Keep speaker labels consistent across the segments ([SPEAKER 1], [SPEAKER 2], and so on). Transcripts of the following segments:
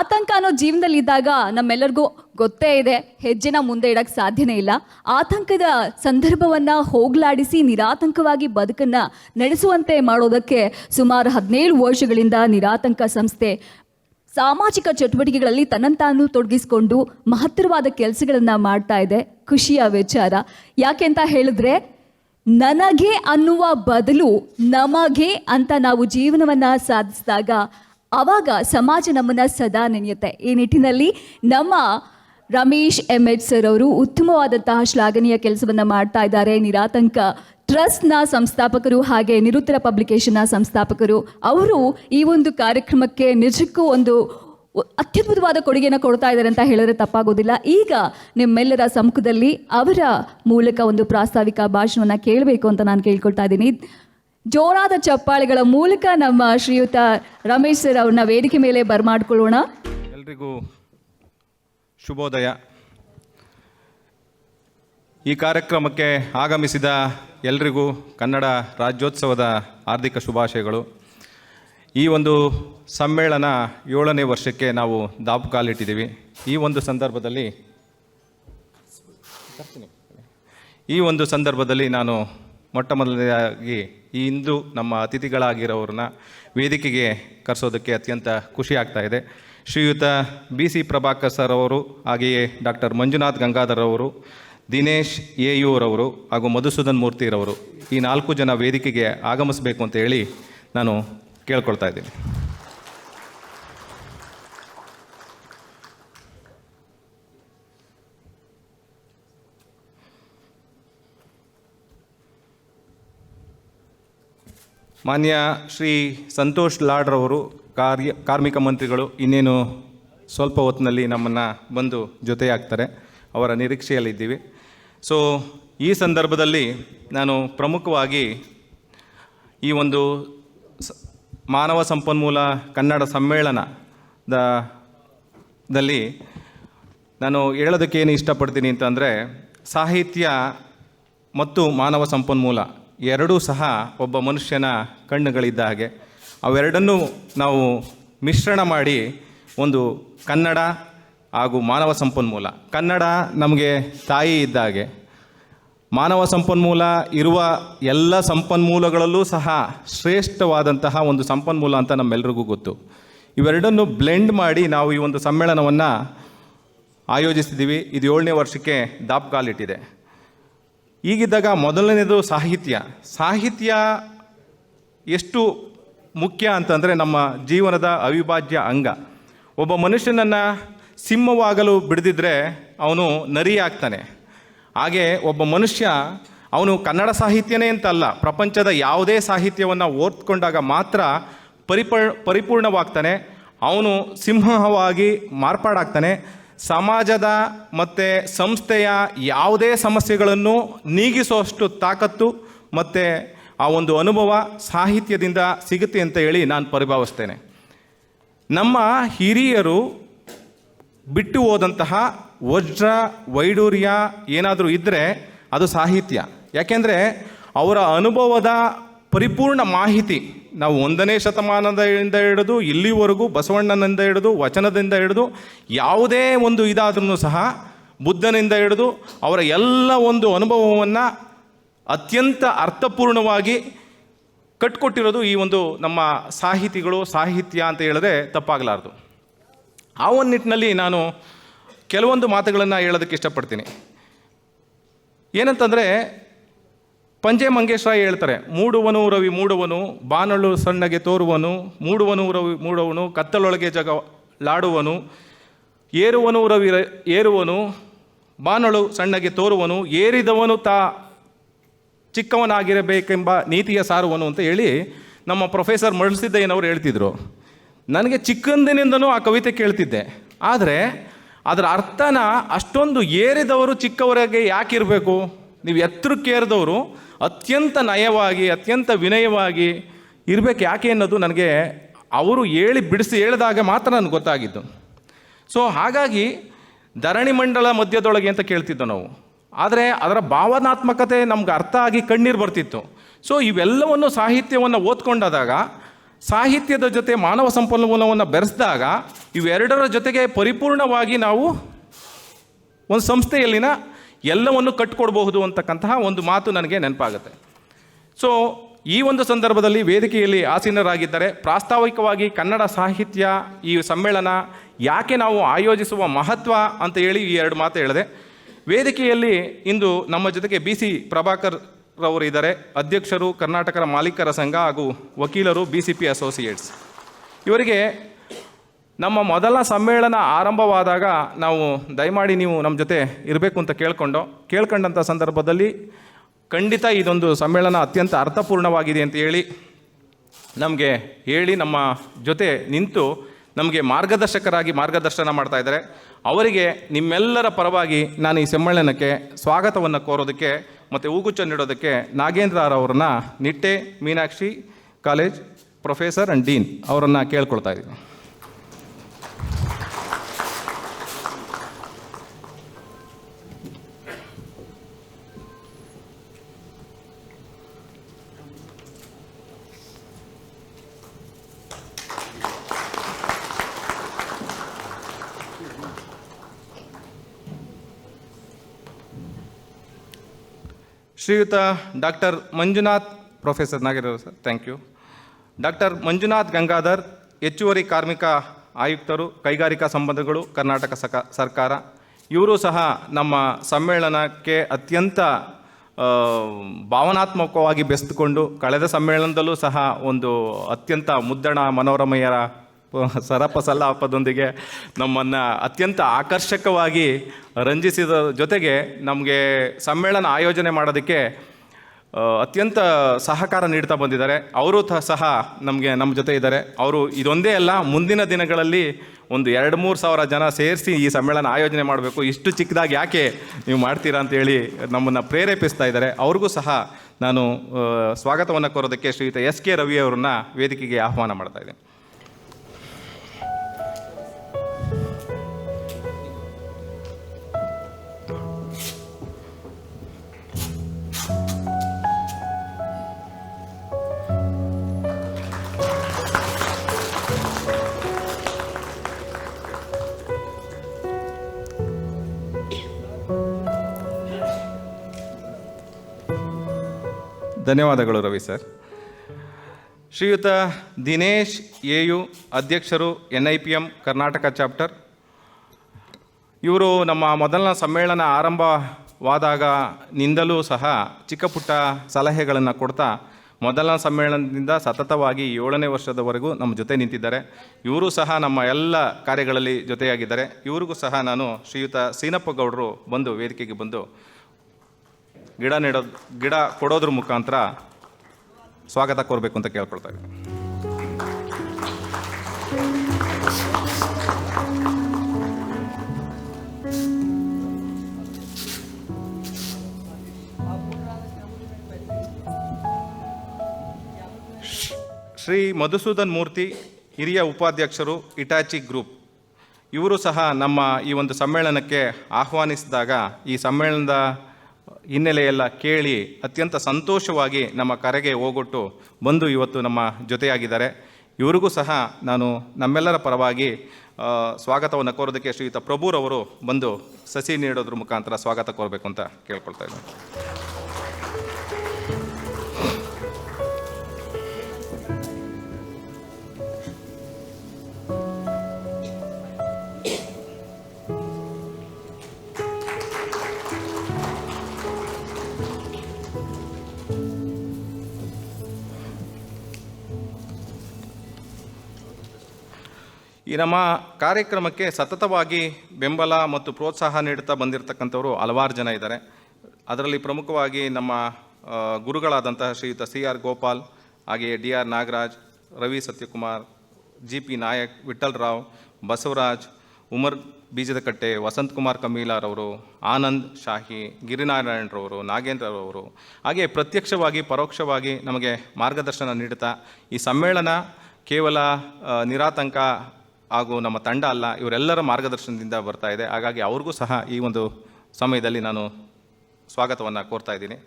[SPEAKER 1] ಆತಂಕ ಅನ್ನೋ ಜೀವನದಲ್ಲಿ ಇದ್ದಾಗ ನಮ್ಮೆಲ್ಲರಿಗೂ ಗೊತ್ತೇ ಇದೆ, ಹೆಜ್ಜೆನ ಮುಂದೆ ಇಡಕ್ಕೆ ಸಾಧ್ಯನೇ ಇಲ್ಲ. ಆತಂಕದ ಸಂದರ್ಭವನ್ನು ಹೋಗ್ಲಾಡಿಸಿ ನಿರಾತಂಕವಾಗಿ ಬದುಕನ್ನು ನಡೆಸುವಂತೆ ಮಾಡೋದಕ್ಕೆ ಸುಮಾರು ಹದಿನೇಳು ವರ್ಷಗಳಿಂದ ನಿರಾತಂಕ ಸಂಸ್ಥೆ ಸಾಮಾಜಿಕ ಚಟುವಟಿಕೆಗಳಲ್ಲಿ ತನ್ನಂತಾನು ತೊಡಗಿಸಿಕೊಂಡು ಮಹತ್ತರವಾದ ಕೆಲಸಗಳನ್ನು ಮಾಡ್ತಾ ಇದೆ, ಖುಷಿಯ ವಿಚಾರ. ಯಾಕೆ ಅಂತ ಹೇಳಿದ್ರೆ, ನನಗೆ ಅನ್ನುವ ಬದಲು ನಮಗೆ ಅಂತ ನಾವು ಜೀವನವನ್ನು ಸಾಧಿಸಿದಾಗ ಅವಾಗ ಸಮಾಜ ನಮ್ಮನ್ನು ಸದಾ ನೆನೆಯುತ್ತೆ. ಈ ನಿಟ್ಟಿನಲ್ಲಿ ನಮ್ಮ ರಮೇಶ್ ಎಂ. ಎಚ್. ಸರ್ ಅವರು ಉತ್ತಮವಾದಂತಹ ಶ್ಲಾಘನೀಯ ಕೆಲಸವನ್ನು ಮಾಡ್ತಾ ಇದ್ದಾರೆ. ನಿರಾತಂಕ ಟ್ರಸ್ಟ್ನ ಸಂಸ್ಥಾಪಕರು ಹಾಗೆ ನಿರುತ್ತರ ಪಬ್ಲಿಕೇಶನ್ನ ಸಂಸ್ಥಾಪಕರು, ಅವರು ಈ ಒಂದು ಕಾರ್ಯಕ್ರಮಕ್ಕೆ ನಿಜಕ್ಕೂ ಒಂದು ಅತ್ಯದ್ಭುತವಾದ ಕೊಡುಗೆಯನ್ನು ಕೊಡ್ತಾ ಇದ್ದಾರೆ ಅಂತ ಹೇಳಿದ್ರೆ ತಪ್ಪಾಗೋದಿಲ್ಲ. ಈಗ ನಿಮ್ಮೆಲ್ಲರ ಸಮ್ಮುಖದಲ್ಲಿ ಅವರ ಮೂಲಕ ಒಂದು ಪ್ರಾಸ್ತಾವಿಕ ಭಾಷಣವನ್ನು ಕೇಳಬೇಕು ಅಂತ ನಾನು ಕೇಳ್ಕೊಳ್ತಾ ಇದ್ದೀನಿ. ಜೋರಾದ ಚಪ್ಪಾಳೆಗಳ ಮೂಲಕ ನಮ್ಮ ಶ್ರೀಯುತ ರಮೇಶ್ ಸರ್ ಅವ್ರನ್ನ ವೇದಿಕೆ ಮೇಲೆ ಬರ್ಮಾಡ್ಕೊಳ್ಳೋಣ.
[SPEAKER 2] ಎಲ್ರಿಗೂ ಶುಭೋದಯ. ಈ ಕಾರ್ಯಕ್ರಮಕ್ಕೆ ಆಗಮಿಸಿದ ಎಲ್ರಿಗೂ ಕನ್ನಡ ರಾಜ್ಯೋತ್ಸವದ ಹಾರ್ದಿಕ ಶುಭಾಶಯಗಳು. ಈ ಒಂದು ಸಮ್ಮೇಳನ ಏಳನೇ ವರ್ಷಕ್ಕೆ ನಾವು ದಾಪು ಕಾಲಿಟ್ಟಿದ್ದೀವಿ. ಈ ಒಂದು ಸಂದರ್ಭದಲ್ಲಿ, ಈ ಒಂದು ಸಂದರ್ಭದಲ್ಲಿ ನಾನು ಮೊಟ್ಟ ಮೊದಲನೇದಾಗಿ ಈ ಇಂದು ನಮ್ಮ ಅತಿಥಿಗಳಾಗಿರೋರನ್ನ ವೇದಿಕೆಗೆ ಕರೆಸೋದಕ್ಕೆ ಅತ್ಯಂತ ಖುಷಿ ಆಗ್ತಾ ಇದೆ. ಶ್ರೀಯುತ ಬಿ ಸಿ ಪ್ರಭಾಕರ್ ಸರ್ ಅವರು ಹಾಗೆಯೇ ಡಾಕ್ಟರ್ ಮಂಜುನಾಥ್ ಗಂಗಾಧರ್ ಅವರು, ದಿನೇಶ್ ಎ ಯುರವರು ಹಾಗೂ ಮಧುಸೂದನ್ ಮೂರ್ತಿರವರು ಈ ನಾಲ್ಕು ಜನ ವೇದಿಕೆಗೆ ಆಗಮಿಸಬೇಕು ಅಂತ ಹೇಳಿ ನಾನು ಕೇಳ್ಕೊಳ್ತಾ ಇದ್ದೀನಿ. ಮಾನ್ಯ ಶ್ರೀ ಸಂತೋಷ್ ಲಾಡ್ರವರು ಕಾರ್ಯ, ಕಾರ್ಮಿಕ ಮಂತ್ರಿಗಳು ಇನ್ನೇನು ಸ್ವಲ್ಪ ಹೊತ್ತಿನಲ್ಲಿ ನಮ್ಮನ್ನು ಬಂದು ಜೊತೆಯಾಗ್ತಾರೆ. ಅವರ ನಿರೀಕ್ಷೆಯಲ್ಲಿದ್ದೀವಿ. ಸೊ ಈ ಸಂದರ್ಭದಲ್ಲಿ ನಾನು ಪ್ರಮುಖವಾಗಿ ಈ ಒಂದು ಮಾನವ ಸಂಪನ್ಮೂಲ ಕನ್ನಡ ಸಮ್ಮೇಳನದ ದಲ್ಲಿ ನಾನು ಹೇಳೋದಕ್ಕೇನು ಇಷ್ಟಪಡ್ತೀನಿ ಅಂತಂದರೆ, ಸಾಹಿತ್ಯ ಮತ್ತು ಮಾನವ ಸಂಪನ್ಮೂಲ ಎರಡೂ ಸಹ ಒಬ್ಬ ಮನುಷ್ಯನ ಕಣ್ಣುಗಳಿದ್ದ ಹಾಗೆ. ಅವೆರಡನ್ನೂ ನಾವು ಮಿಶ್ರಣ ಮಾಡಿ ಒಂದು ಕನ್ನಡ ಹಾಗೂ ಮಾನವ ಸಂಪನ್ಮೂಲ. ಕನ್ನಡ ನಮಗೆ ತಾಯಿ ಇದ್ದ ಹಾಗೆ. ಮಾನವ ಸಂಪನ್ಮೂಲ ಇರುವ ಎಲ್ಲ ಸಂಪನ್ಮೂಲಗಳಲ್ಲೂ ಸಹ ಶ್ರೇಷ್ಠವಾದಂತಹ ಒಂದು ಸಂಪನ್ಮೂಲ ಅಂತ ನಮ್ಮೆಲ್ಲರಿಗೂ ಗೊತ್ತು. ಇವೆರಡನ್ನು ಬ್ಲೆಂಡ್ ಮಾಡಿ ನಾವು ಈ ಒಂದು ಸಮ್ಮೇಳನವನ್ನು ಆಯೋಜಿಸಿದ್ದೀವಿ. ಇದು ಏಳನೇ ವರ್ಷಕ್ಕೆ ದಾಪುಗಾಲಿಟ್ಟಿದೆ ಈಗಿದ್ದಾಗ ಮೊದಲನೇದು ಸಾಹಿತ್ಯ. ಸಾಹಿತ್ಯ ಎಷ್ಟು ಮುಖ್ಯ ಅಂತಂದರೆ ನಮ್ಮ ಜೀವನದ ಅವಿಭಾಜ್ಯ ಅಂಗ. ಒಬ್ಬ ಮನುಷ್ಯನನ್ನು ಸಿಂಹವಾಗಲು ಬಿಡದಿದ್ದರೆ ಅವನು ನರಿ ಆಗ್ತಾನೆ ಹಾಗೆ ಒಬ್ಬ ಮನುಷ್ಯ ಅವನು ಕನ್ನಡ ಸಾಹಿತ್ಯನೇ ಅಂತಲ್ಲ, ಪ್ರಪಂಚದ ಯಾವುದೇ ಸಾಹಿತ್ಯವನ್ನು ಓದ್ಕೊಂಡಾಗ ಮಾತ್ರ ಪರಿಪ, ಪರಿಪೂರ್ಣವಾಗ್ತಾನೆ. ಅವನು ಸಿಂಹವಾಗಿ ಮಾರ್ಪಾಡಾಗ್ತಾನೆ. ಸಮಾಜದ ಮತ್ತು ಸಂಸ್ಥೆಯ ಯಾವುದೇ ಸಮಸ್ಯೆಗಳನ್ನು ನೀಗಿಸುವಷ್ಟು ತಾಕತ್ತು ಮತ್ತು ಆ ಒಂದು ಅನುಭವ ಸಾಹಿತ್ಯದಿಂದ ಸಿಗುತ್ತೆ ಅಂತ ಹೇಳಿ ನಾನು ಪರಿಭಾವಿಸ್ತೇನೆ. ನಮ್ಮ ಹಿರಿಯರು ಬಿಟ್ಟು ಹೋದಂತಹ ವಜ್ರ ವೈಡೂರ್ಯ ಏನಾದರೂ ಇದ್ದರೆ ಅದು ಸಾಹಿತ್ಯ. ಯಾಕೆಂದರೆ ಅವರ ಅನುಭವದ ಪರಿಪೂರ್ಣ ಮಾಹಿತಿ ನಾವು ಒಂದನೇ ಶತಮಾನದಿಂದ ಹಿಡಿದು ಇಲ್ಲಿವರೆಗೂ ಬಸವಣ್ಣನಿಂದ ಹಿಡಿದು ವಚನದಿಂದ ಹಿಡಿದು ಯಾವುದೇ ಒಂದು ಇದಾದ್ರೂ ಸಹ ಬುದ್ಧನಿಂದ ಹಿಡಿದು ಅವರ ಎಲ್ಲ ಒಂದು ಅನುಭವವನ್ನು ಅತ್ಯಂತ ಅರ್ಥಪೂರ್ಣವಾಗಿ ಕಟ್ಕೊಟ್ಟಿರೋದು ಈ ಒಂದು ನಮ್ಮ ಸಾಹಿತಿಗಳು, ಸಾಹಿತ್ಯ ಅಂತ ಹೇಳಿದ್ರೆ ತಪ್ಪಾಗಲಾರ್ದು. ಆ ಒಂದು ನಿಟ್ಟಿನಲ್ಲಿ ನಾನು ಕೆಲವೊಂದು ಮಾತುಗಳನ್ನು ಹೇಳೋದಕ್ಕೆ ಇಷ್ಟಪಡ್ತೀನಿ. ಏನಂತಂದರೆ ಪಂಜೆ ಮಂಗೇಶ್ರಾಯ್ ಹೇಳ್ತಾರೆ, ಮೂಡುವನು ರವಿ ಮೂಡುವನು ಬಾನಳು ಸಣ್ಣಗೆ ತೋರುವನು, ಮೂಡುವನು ರವಿ ಮೂಡುವನು, ಕತ್ತಲೊಳಗೆ ಜಗ ಲಾಡುವನು, ಏರುವನು ರವಿ ಏರುವನು ಬಾನಳು ಸಣ್ಣಗೆ ತೋರುವನು, ಏರಿದವನು ತಾ ಚಿಕ್ಕವನಾಗಿರಬೇಕೆಂಬ ನೀತಿಯ ಸಾರುವನು ಅಂತ ಹೇಳಿ ನಮ್ಮ ಪ್ರೊಫೆಸರ್ ಮರಳಸಿದ್ದಯ್ಯನವರು ಹೇಳ್ತಿದ್ರು. ನನಗೆ ಚಿಕ್ಕಂದಿನಿಂದನೂ ಆ ಕವಿತೆ ಕೇಳ್ತಿದ್ದೆ. ಆದರೆ ಅದರ ಅರ್ಥನ ಅಷ್ಟೊಂದು ಏರಿದವರು ಚಿಕ್ಕವರಿಗೆ ಯಾಕಿರಬೇಕು? ನೀವು ಎತ್ತರಕ್ಕೇರಿದವರು ಅತ್ಯಂತ ನಯವಾಗಿ, ಅತ್ಯಂತ ವಿನಯವಾಗಿ ಇರಬೇಕು ಯಾಕೆ ಅನ್ನೋದು ನನಗೆ ಅವರು ಹೇಳಿ ಬಿಡಿಸಿ ಹೇಳಿದಾಗ ಮಾತ್ರ ನನಗೆ ಗೊತ್ತಾಗಿದ್ದು. ಸೊ ಹಾಗಾಗಿ ಧರಣಿ ಮಂಡಲ ಮಧ್ಯದೊಳಗೆ ಅಂತ ಕೇಳ್ತಿದ್ದೋ ನಾವು. ಆದರೆ ಅದರ ಭಾವನಾತ್ಮಕತೆ ನಮ್ಗೆ ಅರ್ಥ ಆಗಿ ಕಣ್ಣೀರು ಬರ್ತಿತ್ತು. ಸೊ ಇವೆಲ್ಲವನ್ನು ಸಾಹಿತ್ಯವನ್ನು ಓದ್ಕೊಂಡಾದಾಗ, ಸಾಹಿತ್ಯದ ಜೊತೆ ಮಾನವ ಸಂಪನ್ಮೂಲವನ್ನು ಬೆರೆಸಿದಾಗ ಇವೆರಡರ ಜೊತೆಗೆ ಪರಿಪೂರ್ಣವಾಗಿ ನಾವು ಒಂದು ಸಂಸ್ಥೆಯಲ್ಲಿನ ಎಲ್ಲವನ್ನು ಕಟ್ಟಿಕೊಡ್ಬಹುದು ಅಂತಕ್ಕಂತಹ ಒಂದು ಮಾತು ನನಗೆ ನೆನಪಾಗುತ್ತೆ. ಸೊ ಈ ಒಂದು ಸಂದರ್ಭದಲ್ಲಿ ವೇದಿಕೆಯಲ್ಲಿ ಆಸೀನರಾಗಿದ್ದರೆ, ಪ್ರಾಸ್ತಾವಿಕವಾಗಿ ಕನ್ನಡ ಸಾಹಿತ್ಯ ಈ ಸಮ್ಮೇಳನ ಯಾಕೆ ನಾವು ಆಯೋಜಿಸುವ ಮಹತ್ವ ಅಂತ ಹೇಳಿ ಈ ಎರಡು ಮಾತು ಹೇಳಿದೆ. ವೇದಿಕೆಯಲ್ಲಿ ಇಂದು ನಮ್ಮ ಜೊತೆಗೆ ಬಿ ಸಿ ಪ್ರಭಾಕರ್ ರವರು ಇದ್ದಾರೆ, ಅಧ್ಯಕ್ಷರು ಕರ್ನಾಟಕರ ಮಾಲೀಕರ ಸಂಘ ಹಾಗೂ ವಕೀಲರು ಬಿ ಸಿ ಪಿ ಅಸೋಸಿಯೇಟ್ಸ್. ಇವರಿಗೆ ನಮ್ಮ ಮೊದಲ ಸಮ್ಮೇಳನ ಆರಂಭವಾದಾಗ ನಾವು ದಯಮಾಡಿ ನೀವು ನಮ್ಮ ಜೊತೆ ಇರಬೇಕು ಅಂತ ಕೇಳ್ಕೊಂಡು ಕೇಳ್ಕೊಂಡಂಥ ಸಂದರ್ಭದಲ್ಲಿ ಖಂಡಿತ ಇದೊಂದು ಸಮ್ಮೇಳನ ಅತ್ಯಂತ ಅರ್ಥಪೂರ್ಣವಾಗಿದೆ ಅಂತ ಹೇಳಿ ನಮಗೆ ಹೇಳಿ ನಮ್ಮ ಜೊತೆ ನಿಂತು ನಮಗೆ ಮಾರ್ಗದರ್ಶಕರಾಗಿ ಮಾರ್ಗದರ್ಶನ ಮಾಡ್ತಾ ಇದ್ದಾರೆ. ಅವರಿಗೆ ನಿಮ್ಮೆಲ್ಲರ ಪರವಾಗಿ ನಾನು ಈ ಸಮ್ಮೇಳನಕ್ಕೆ ಸ್ವಾಗತವನ್ನು ಕೋರೋದಕ್ಕೆ ಮತ್ತು ಹೂಗುಚ್ಚ ನೀಡೋದಕ್ಕೆ ನಾಗೇಂದ್ರ ಅವರನ್ನು Nitte Meenakshi college professor and dean ಅವರನ್ನು ಕೇಳ್ಕೊಳ್ತಾ ಇದ್ದೀನಿ. ಶ್ರೀಯುತ ಡಾಕ್ಟರ್ ಮಂಜುನಾಥ್ ಪ್ರೊಫೆಸರ್ ನಾಗಿರೋ sir thank you doctor Manjunath Gangadhar ಹೆಚ್ಚುವರಿ ಕಾರ್ಮಿಕ ಆಯುಕ್ತರು, ಕೈಗಾರಿಕಾ ಸಂಬಂಧಗಳು, ಕರ್ನಾಟಕ ಸಕ, ಸರ್ಕಾರ, ಇವರು ಸಹ ನಮ್ಮ ಸಮ್ಮೇಳನಕ್ಕೆ ಅತ್ಯಂತ ಭಾವನಾತ್ಮಕವಾಗಿ ಬೆಸ್ತುಕೊಂಡು, ಕಳೆದ ಸಮ್ಮೇಳನದಲ್ಲೂ ಸಹ ಒಂದು ಅತ್ಯಂತ ಮುದ್ದಣ ಮನೋರಮೆಯರ ಸರಪ ಸಲ್ಲಾಪದೊಂದಿಗೆ ನಮ್ಮನ್ನು ಅತ್ಯಂತ ಆಕರ್ಷಕವಾಗಿ ರಂಜಿಸಿದ ಜೊತೆಗೆ ನಮಗೆ ಸಮ್ಮೇಳನ ಆಯೋಜನೆ ಮಾಡೋದಕ್ಕೆ ಅತ್ಯಂತ ಸಹಕಾರ ನೀಡ್ತಾ ಬಂದಿದ್ದಾರೆ. ಅವರು ಸಹ ನಮಗೆ ನಮ್ಮ ಜೊತೆ ಇದ್ದಾರೆ. ಅವರು ಇದೊಂದೇ ಅಲ್ಲ, ಮುಂದಿನ ದಿನಗಳಲ್ಲಿ ಒಂದು ಎರಡು ಮೂರು ಸಾವಿರ ಜನ ಸೇರಿಸಿ ಈ ಸಮ್ಮೇಳನ ಆಯೋಜನೆ ಮಾಡಬೇಕು. ಇಷ್ಟು ಚಿಕ್ಕದಾಗಿ ಯಾಕೆ ನೀವು ಮಾಡ್ತೀರಾ ಅಂತೇಳಿ ನಮ್ಮನ್ನು ಪ್ರೇರೇಪಿಸ್ತಾ ಇದ್ದಾರೆ. ಅವ್ರಿಗೂ ಸಹ ನಾನು ಸ್ವಾಗತವನ್ನು ಕೋರೋದಕ್ಕೆ ಶ್ರೀಯುತ ಎಸ್ ಕೆ ರವಿ ಅವರನ್ನ ವೇದಿಕೆಗೆ ಆಹ್ವಾನ ಮಾಡ್ತಾ ಇದ್ದೇನೆ. ಧನ್ಯವಾದಗಳು ರವಿ ಸರ್. ಶ್ರೀಯುತ ದಿನೇಶ್ ಎಯು ಅಧ್ಯಕ್ಷರು N I P M Karnataka chapter. ಇವರು ನಮ್ಮ ಮೊದಲನ ಸಮ್ಮೇಳನ ಆರಂಭವಾದಾಗ ನಿಂದಲೂ ಸಹ ಚಿಕ್ಕ ಪುಟ್ಟ ಸಲಹೆಗಳನ್ನು ಕೊಡ್ತಾ ಮೊದಲನ ಸಮ್ಮೇಳನದಿಂದ ಸತತವಾಗಿ ಏಳನೇ ವರ್ಷದವರೆಗೂ ನಮ್ಮ ಜೊತೆ ನಿಂತಿದ್ದಾರೆ. ಇವರು ಸಹ ನಮ್ಮ ಎಲ್ಲ ಕಾರ್ಯಗಳಲ್ಲಿ ಜೊತೆಯಾಗಿದ್ದಾರೆ. ಇವರಿಗೂ ಸಹ ನಾನು ಶ್ರೀಯುತ ಸೀನಪ್ಪಗೌಡರು ಬಂದು ವೇದಿಕೆಗೆ ಬಂದು ಗಿಡ ನೆಡೋದು, ಗಿಡ ಕೊಡೋದ್ರ ಮುಖಾಂತರ ಸ್ವಾಗತ ಕೋರಬೇಕು ಅಂತ ಕೇಳ್ಕೊಳ್ತಾ ಇದ್ದೀನಿ. ಶ್ರೀ ಮಧುಸೂದನ್ ಮೂರ್ತಿ, ಹಿರಿಯ ಉಪಾಧ್ಯಕ್ಷರು ಇಟಾಚಿ ಗ್ರೂಪ್ ಇವರು ಸಹ ನಮ್ಮ ಈ ಒಂದು ಸಮ್ಮೇಳನಕ್ಕೆ ಆಹ್ವಾನಿಸಿದಾಗ ಈ ಸಮ್ಮೇಳನದ ಹಿನ್ನೆಲೆಯೆಲ್ಲ ಕೇಳಿ ಅತ್ಯಂತ ಸಂತೋಷವಾಗಿ ನಮ್ಮ ಕರೆಗೆ ಹೋಗೊಟ್ಟು ಬಂದು ಇವತ್ತು ನಮ್ಮ ಜೊತೆಯಾಗಿದ್ದಾರೆ. ಇವರಿಗೂ ಸಹ ನಾನು ನಮ್ಮೆಲ್ಲರ ಪರವಾಗಿ ಸ್ವಾಗತವನ್ನು ಕೋರೋದಕ್ಕೆ ಶ್ರೀಯುತ ಪ್ರಭುರವರು ಬಂದು ಸಸಿ ನೀಡೋದ್ರ ಮುಖಾಂತರ ಸ್ವಾಗತ ಕೋರಬೇಕು ಅಂತ ಕೇಳ್ಕೊಳ್ತಾ ಇದ್ದೀನಿ. ಈ ನಮ್ಮ ಕಾರ್ಯಕ್ರಮಕ್ಕೆ ಸತತವಾಗಿ ಬೆಂಬಲ ಮತ್ತು ಪ್ರೋತ್ಸಾಹ ನೀಡುತ್ತಾ ಬಂದಿರತಕ್ಕಂಥವರು ಹಲವಾರು ಜನ ಇದ್ದಾರೆ. ಅದರಲ್ಲಿ ಪ್ರಮುಖವಾಗಿ ನಮ್ಮ ಗುರುಗಳಾದಂತಹ ಶ್ರೀಯುತ ಸಿ ಆರ್ ಗೋಪಾಲ್, ಹಾಗೆಯೇ D R Nagaraj, Ravi Satyakumar G P Nayak Vittal Rao, Basavaraj, Umar Beejadakatte, Vasanth Kumar ಕಮೀಲಾರವರು Anand Shahi ಗಿರಿನಾರಾಯಣರವರು ನಾಗೇಂದ್ರರವರು ಹಾಗೆ ಪ್ರತ್ಯಕ್ಷವಾಗಿ, ಪರೋಕ್ಷವಾಗಿ ನಮಗೆ ಮಾರ್ಗದರ್ಶನ ನೀಡುತ್ತಾ ಈ ಸಮ್ಮೇಳನ ಕೇವಲ ನಿರಾತಂಕ ಹಾಗೂ ನಮ್ಮ ತಂಡ ಅಲ್ಲ, ಇವರೆಲ್ಲರ ಮಾರ್ಗದರ್ಶನದಿಂದ ಬರ್ತಾ ಇದೆ. ಹಾಗಾಗಿ ಅವ್ರಿಗೂ ಸಹ ಈ ಒಂದು ಸಮಯದಲ್ಲಿ ನಾನು ಸ್ವಾಗತವನ್ನು ಕೋರ್ತಾ ಇದ್ದೀನಿ.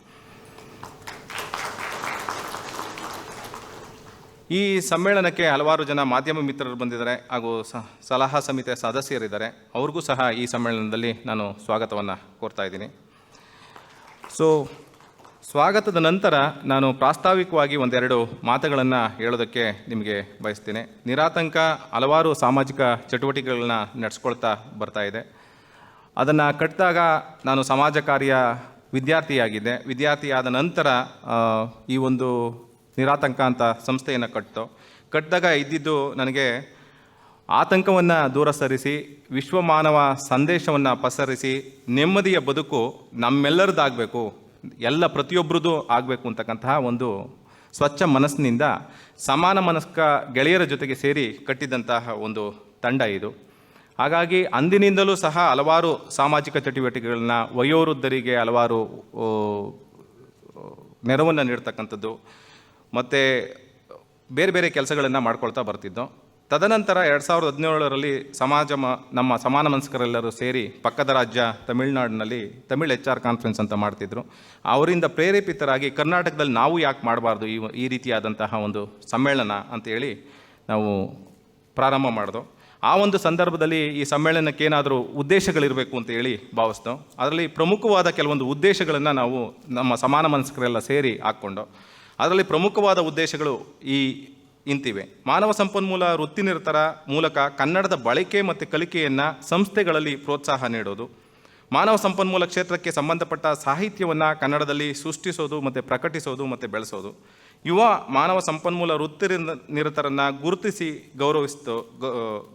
[SPEAKER 2] ಈ ಸಮ್ಮೇಳನಕ್ಕೆ ಹಲವಾರು ಜನ ಮಾಧ್ಯಮ ಮಿತ್ರರು ಬಂದಿದ್ದಾರೆ ಹಾಗೂ ಸ- ಸಲಹಾ ಸಮಿತಿಯ ಸದಸ್ಯರಿದ್ದಾರೆ. ಅವ್ರಿಗೂ ಸಹ ಈ ಸಮ್ಮೇಳನದಲ್ಲಿ ನಾನು ಸ್ವಾಗತವನ್ನು ಕೋರ್ತಾ ಇದ್ದೀನಿ. ಸೊ ಸ್ವಾಗತದ ನಂತರ ನಾನು ಪ್ರಾಸ್ತಾವಿಕವಾಗಿ ಒಂದೆರಡು ಮಾತುಗಳನ್ನು ಹೇಳೋದಕ್ಕೆ ನಿಮಗೆ ಬಯಸ್ತೇನೆ. ನಿರಾತಂಕ ಹಲವಾರು ಸಾಮಾಜಿಕ ಚಟುವಟಿಕೆಗಳನ್ನ ನಡೆಸ್ಕೊಳ್ತಾ ಬರ್ತಾ ಇದೆ. ಅದನ್ನು ಕಟ್ಟಿದಾಗ ನಾನು ಸಮಾಜ ಕಾರ್ಯ ವಿದ್ಯಾರ್ಥಿಯಾಗಿದ್ದೆ. ವಿದ್ಯಾರ್ಥಿಯಾದ ನಂತರ ಈ ಒಂದು ನಿರಾತಂಕ ಅಂತ ಸಂಸ್ಥೆಯನ್ನು ಕಟ್ಟಿತು ಕಟ್ಟಿದಾಗ ಇದ್ದಿದ್ದು ನನಗೆ ಆತಂಕವನ್ನು ದೂರ ಸರಿಸಿ ವಿಶ್ವಮಾನವ ಸಂದೇಶವನ್ನು ಪಸರಿಸಿ, ನೆಮ್ಮದಿಯ ಬದುಕು ನಮ್ಮೆಲ್ಲರದ್ದಾಗಬೇಕು ಎಲ್ಲ ಪ್ರತಿಯೊಬ್ಬರದ್ದು ಆಗಬೇಕು ಅಂತಕ್ಕಂತಹ ಒಂದು ಸ್ವಚ್ಛ ಮನಸ್ಸಿನಿಂದ ಸಮಾನ ಮನಸ್ಕ ಗೆಳೆಯರ ಜೊತೆಗೆ ಸೇರಿ ಕಟ್ಟಿದಂತಹ ಒಂದು ತಂಡ ಇದು. ಹಾಗಾಗಿ ಅಂದಿನಿಂದಲೂ ಸಹ ಹಲವಾರು ಸಾಮಾಜಿಕ ಚಟುವಟಿಕೆಗಳನ್ನ ವಯೋವೃದ್ಧರಿಗೆ ಹಲವಾರು ನೆರವನ್ನು ನೀಡ್ತಕ್ಕಂಥದ್ದು. ಮತ್ತು ಬೇರೆ ಬೇರೆ ಕೆಲಸಗಳನ್ನು ಮಾಡ್ಕೊಳ್ತಾ ಬರ್ತಿದ್ದೋ. ತದನಂತರ ಎರಡು ಸಾವಿರದ ಹದಿನೇಳರಲ್ಲಿ ಸಮಾಜ ಮ, ನಮ್ಮ ಸಮಾನ ಮನಸ್ಕರೆಲ್ಲರೂ ಸೇರಿ ಪಕ್ಕದ ರಾಜ್ಯ ತಮಿಳುನಾಡಿನಲ್ಲಿ ತಮಿಳ್ ಎಚ್ ಆರ್ ಕಾನ್ಫರೆನ್ಸ್ ಅಂತ ಮಾಡ್ತಿದ್ರು. ಅವರಿಂದ ಪ್ರೇರೇಪಿತರಾಗಿ ಕರ್ನಾಟಕದಲ್ಲಿ ನಾವು ಯಾಕೆ ಮಾಡಬಾರ್ದು ಈ ಈ ರೀತಿಯಾದಂತಹ ಒಂದು ಸಮ್ಮೇಳನ ಅಂತೇಳಿ ನಾವು ಪ್ರಾರಂಭ ಮಾಡಿದೋ. ಆ ಒಂದು ಸಂದರ್ಭದಲ್ಲಿ ಈ ಸಮ್ಮೇಳನಕ್ಕೆ ಏನಾದರೂ ಉದ್ದೇಶಗಳಿರಬೇಕು ಅಂತ ಹೇಳಿ ಭಾವಿಸ್ತೋ ಅದರಲ್ಲಿ ಪ್ರಮುಖವಾದ ಕೆಲವೊಂದು ಉದ್ದೇಶಗಳನ್ನು ನಾವು ನಮ್ಮ ಸಮಾನ ಮನಸ್ಕರೆಲ್ಲ ಸೇರಿ ಹಾಕ್ಕೊಂಡು. ಅದರಲ್ಲಿ ಪ್ರಮುಖವಾದ ಉದ್ದೇಶಗಳು ಈ ಇಂತಿವೆ. ಮಾನವ ಸಂಪನ್ಮೂಲ ವೃತ್ತಿನಿರತರ ಮೂಲಕ ಕನ್ನಡದ ಬಳಕೆ ಮತ್ತು ಕಲಿಕೆಯನ್ನು ಸಂಸ್ಥೆಗಳಲ್ಲಿ ಪ್ರೋತ್ಸಾಹ ನೀಡೋದು. ಮಾನವ ಸಂಪನ್ಮೂಲ ಕ್ಷೇತ್ರಕ್ಕೆ ಸಂಬಂಧಪಟ್ಟ ಸಾಹಿತ್ಯವನ್ನು ಕನ್ನಡದಲ್ಲಿ ಸೃಷ್ಟಿಸೋದು ಮತ್ತು ಪ್ರಕಟಿಸೋದು ಮತ್ತು ಬೆಳೆಸೋದು. ಯುವ ಮಾನವ ಸಂಪನ್ಮೂಲ ವೃತ್ತಿ ನಿರತರನ್ನು ಗುರುತಿಸಿ ಗೌರವಿಸ್ತು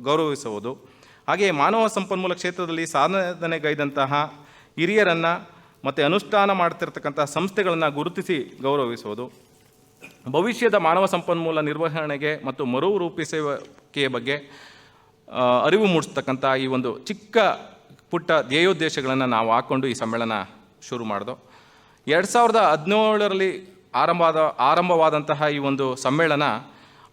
[SPEAKER 2] ಗೌರವಿಸುವುದು. ಹಾಗೆಯೇ ಮಾನವ ಸಂಪನ್ಮೂಲ ಕ್ಷೇತ್ರದಲ್ಲಿ ಸಾಧನೆಗೈದಂತಹ ಹಿರಿಯರನ್ನು ಮತ್ತು ಅನುಷ್ಠಾನ ಮಾಡ್ತಿರ್ತಕ್ಕಂಥ ಸಂಸ್ಥೆಗಳನ್ನು ಗುರುತಿಸಿ ಗೌರವಿಸುವುದು. ಭವಿಷ್ಯದ ಮಾನವ ಸಂಪನ್ಮೂಲ ನಿರ್ವಹಣೆಗೆ ಮತ್ತು ಮರುರೂಪಿಸುವಿಕೆಯ ಬಗ್ಗೆ ಅರಿವು ಮೂಡಿಸ್ತಕ್ಕಂಥ ಈ ಒಂದು ಚಿಕ್ಕ ಪುಟ್ಟ ಧ್ಯೇಯೋದ್ದೇಶಗಳನ್ನು ನಾವು ಹಾಕ್ಕೊಂಡು ಈ ಸಮ್ಮೇಳನ ಶುರು ಮಾಡಿದೆ. ಎರಡು ಸಾವಿರದ ಹದಿನೇಳರಲ್ಲಿ ಆರಂಭವಾದ ಆರಂಭವಾದಂತಹ ಈ ಒಂದು ಸಮ್ಮೇಳನ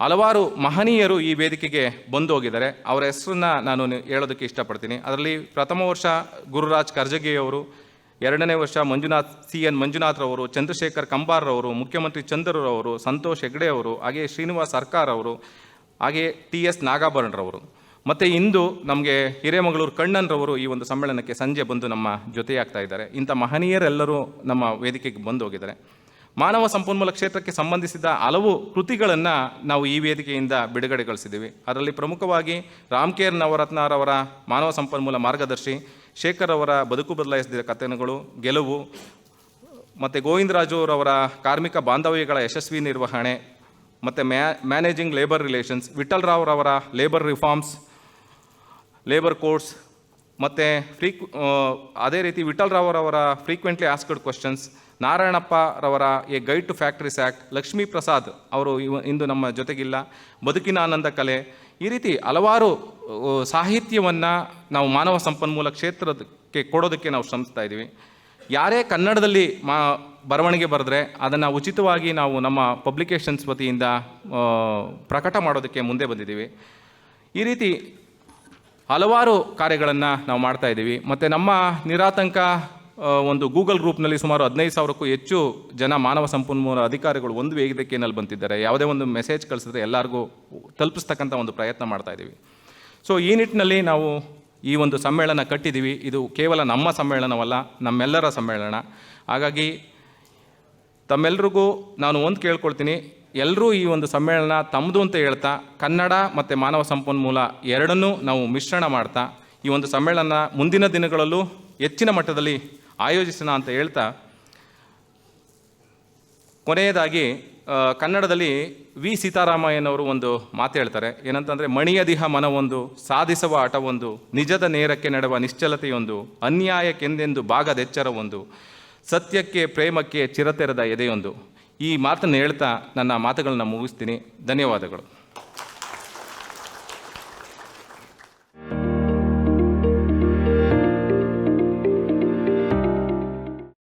[SPEAKER 2] ಹಲವಾರು ಮಹನೀಯರು ಈ ವೇದಿಕೆಗೆ ಬಂದು ಹೋಗಿದ್ದಾರೆ. ಅವರ ಹೆಸರನ್ನ ನಾನು ಹೇಳೋದಕ್ಕೆ ಇಷ್ಟಪಡ್ತೀನಿ. ಅದರಲ್ಲಿ ಪ್ರಥಮ ವರ್ಷ ಗುರುರಾಜ್ ಕರ್ಜಗಿಯವರು ಎರಡನೇ ವರ್ಷ ಮಂಜುನಾಥ್, ಸಿ ಎನ್ ಮಂಜುನಾಥ್ರವರು ಚಂದ್ರಶೇಖರ್ ಕಂಬಾರ್ರವರು ಮುಖ್ಯಮಂತ್ರಿ ಚಂದ್ರರವರು ಸಂತೋಷ್ ಹೆಗ್ಡೆ ಅವರು, ಹಾಗೆ ಶ್ರೀನಿವಾಸ್ ಸರ್ಕಾರ್ ಅವರು, ಹಾಗೆ ಟಿ ಎಸ್ ನಾಗಾಭರಣರವರು ಮತ್ತು ಇಂದು ನಮಗೆ ಹಿರೇಮಗಳೂರು ಕಣ್ಣನ್ರವರು ಈ ಒಂದು ಸಮ್ಮೇಳನಕ್ಕೆ ಸಂಜೆ ಬಂದು ನಮ್ಮ ಜೊತೆಯಾಗ್ತಾ ಇದ್ದಾರೆ. ಇಂಥ ಮಹನೀಯರೆಲ್ಲರೂ ನಮ್ಮ ವೇದಿಕೆಗೆ ಬಂದು ಹೋಗಿದ್ದಾರೆ. ಮಾನವ ಸಂಪನ್ಮೂಲ ಕ್ಷೇತ್ರಕ್ಕೆ ಸಂಬಂಧಿಸಿದ ಹಲವು ಕೃತಿಗಳನ್ನು ನಾವು ಈ ವೇದಿಕೆಯಿಂದ ಬಿಡುಗಡೆಗೊಳಿಸಿದ್ದೀವಿ. ಅದರಲ್ಲಿ ಪ್ರಮುಖವಾಗಿ ರಾಮ್ಕೇರ್ ನವರತ್ನರವರ ಮಾನವ ಸಂಪನ್ಮೂಲ ಮಾರ್ಗದರ್ಶಿ ಶೇಖರ್ ಅವರ ಬದುಕು ಬದಲಾಯಿಸಿದ ಕಥನಗಳು, ಗೆಲುವು, ಮತ್ತು ಗೋವಿಂದರಾಜುರವರ ಕಾರ್ಮಿಕ ಬಾಂಧವ್ಯಗಳ ಯಶಸ್ವಿ ನಿರ್ವಹಣೆ, ಮತ್ತು ಮ್ಯಾ ಮ್ಯಾನೇಜಿಂಗ್ ಲೇಬರ್ ರಿಲೇಷನ್ಸ್ ವಿಠಲ್ ರಾವ್ರವರ ಲೇಬರ್ ರಿಫಾರ್ಮ್ಸ್ ಲೇಬರ್ ಕೋರ್ಸ್ ಮತ್ತು ಫ್ರೀಕ್ ಅದೇ ರೀತಿ ವಿಠಲ್ ರಾವ್ರವರ frequently asked questions ನಾರಾಯಣಪ್ಪರವರ a guide to factory act Lakshmi Prasad ಅವರು ಇವ, ಇಂದು ನಮ್ಮ ಜೊತೆಗಿಲ್ಲ, ಬದುಕಿನ ಆನಂದ ಕಲೆ ಈ ರೀತಿ ಹಲವಾರು ಸಾಹಿತ್ಯವನ್ನು ನಾವು ಮಾನವ ಸಂಪನ್ಮೂಲ ಕ್ಷೇತ್ರಕ್ಕೆ ಕೊಡೋದಕ್ಕೆ ನಾವು ಶ್ರಮಿಸ್ತಾ ಇದ್ದೀವಿ. ಯಾರೇ ಕನ್ನಡದಲ್ಲಿ ಮಾ, ಬರವಣಿಗೆ ಬರೆದ್ರೆ ಅದನ್ನು ಉಚಿತವಾಗಿ ನಾವು ನಮ್ಮ ಪಬ್ಲಿಕೇಶನ್ಸ್ ವತಿಯಿಂದ ಪ್ರಕಟ ಮಾಡೋದಕ್ಕೆ ಮುಂದೆ ಬಂದಿದ್ದೀವಿ. ಈ ರೀತಿ ಹಲವಾರು ಕಾರ್ಯಗಳನ್ನು ನಾವು ಮಾಡ್ತಾ ಇದ್ದೀವಿ. ಮತ್ತು ನಮ್ಮ ನಿರಾತಂಕ ಒಂದು ಗೂಗಲ್ ಗ್ರೂಪ್ನಲ್ಲಿ ಸುಮಾರು ಹದಿನೈದು ಸಾವಿರಕ್ಕೂ ಹೆಚ್ಚು ಜನ ಮಾನವ ಸಂಪನ್ಮೂಲ ಅಧಿಕಾರಿಗಳು ಒಂದು ವೇದಿಕೆಯಲ್ಲಿ ಬಂತಿದ್ದಾರೆ ಯಾವುದೇ ಒಂದು ಮೆಸೇಜ್ ಕಳಿಸಿದ್ರೆ ಎಲ್ಲರಿಗೂ ತಲುಪಿಸ್ತಕ್ಕಂಥ ಒಂದು ಪ್ರಯತ್ನ ಮಾಡ್ತಾ ಇದ್ದೀವಿ. ಸೊ ಈ ನಿಟ್ಟಿನಲ್ಲಿ ನಾವು ಈ ಒಂದು ಸಮ್ಮೇಳನ ಕಟ್ಟಿದ್ದೀವಿ. ಇದು ಕೇವಲ ನಮ್ಮ ಸಮ್ಮೇಳನವಲ್ಲ, ನಮ್ಮೆಲ್ಲರ ಸಮ್ಮೇಳನ. ಹಾಗಾಗಿ ತಮ್ಮೆಲ್ರಿಗೂ ನಾನು ಒಂದು ಕೇಳ್ಕೊಳ್ತೀನಿ. ಎಲ್ಲರೂ ಈ ಒಂದು ಸಮ್ಮೇಳನ ತಮ್ಮದು ಅಂತ ಹೇಳ್ತಾ, ಕನ್ನಡ ಮತ್ತು ಮಾನವ ಸಂಪನ್ಮೂಲ ಎರಡನ್ನೂ ನಾವು ಮಿಶ್ರಣ ಮಾಡ್ತಾ, ಈ ಒಂದು ಸಮ್ಮೇಳನ ಮುಂದಿನ ದಿನಗಳಲ್ಲೂ ಹೆಚ್ಚಿನ ಮಟ್ಟದಲ್ಲಿ ಆಯೋಜಿಸೋಣ ಅಂತ ಹೇಳ್ತಾ, ಕೊನೆಯದಾಗಿ ಕನ್ನಡದಲ್ಲಿ ವಿ. ಸೀತಾರಾಮಯ್ಯನವರು ಒಂದು ಮಾತು ಹೇಳ್ತಾರೆ. ಏನಂತಂದರೆ, ಮಣಿಯದಿಹ ಮನವೊಂದು, ಸಾಧಿಸುವ ಆಟವೊಂದು ನಿಜದ ನೇರಕ್ಕೆ ನಡೆವ ನಿಶ್ಚಲತೆಯೊಂದು, ಅನ್ಯಾಯಕ್ಕೆಂದೆಂದು ಭಾಗದೆಚ್ಚರವೊಂದು ಸತ್ಯಕ್ಕೆ, ಪ್ರೇಮಕ್ಕೆ ಚಿರತೆರೆದ ಎದೆಯೊಂದು. ಈ ಮಾತನ್ನು ಹೇಳ್ತಾ ನನ್ನ ಮಾತುಗಳನ್ನ ಮುಗಿಸ್ತೀನಿ. ಧನ್ಯವಾದಗಳು.